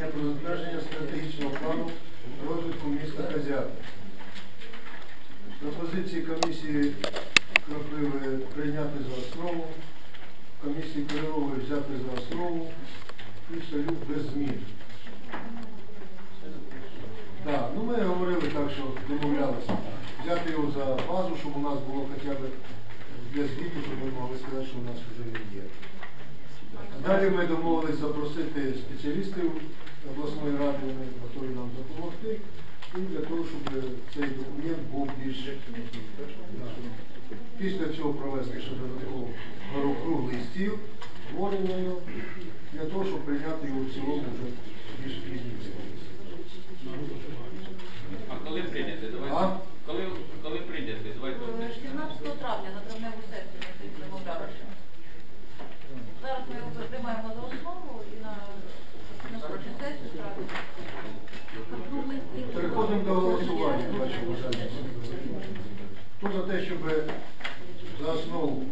затвердження стратегічного плану розвитку міста Козяти. Пропозиції комісії Кропиви прийняти за основу, комісії Кривової взяти за основу і Солюк без змін. Так, ну ми говорили так, що домовлялися взяти його за базу, щоб у нас було хоча б для звіту, щоб ми могли сказати, що у нас вже він є. Далі ми домовились запросити спеціалістів обласної ради, вони готові нам допомогти, і для того, щоб цей документ був більш після цього провести ще додатково круглий стіл, створеною, для того, щоб прийняти його в цілому вже більш пізніше. А коли прийняти? Давайте. А? Коли, коли прийняти? Давайте. Е, 17 травня на травневу сесію ми тоді домовлялися. Зараз ми його приймаємо за основу і на наступну сесію ставимо. Ну, ми- Переходимо до голосування. Бажання. Хто за те, щоб за основу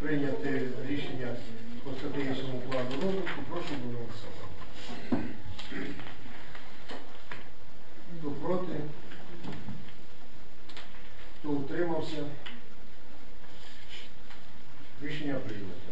прийняти рішення по стратегічному плану розвитку, прошу голосувати. Хто проти? Хто утримався? Рішення прийнято.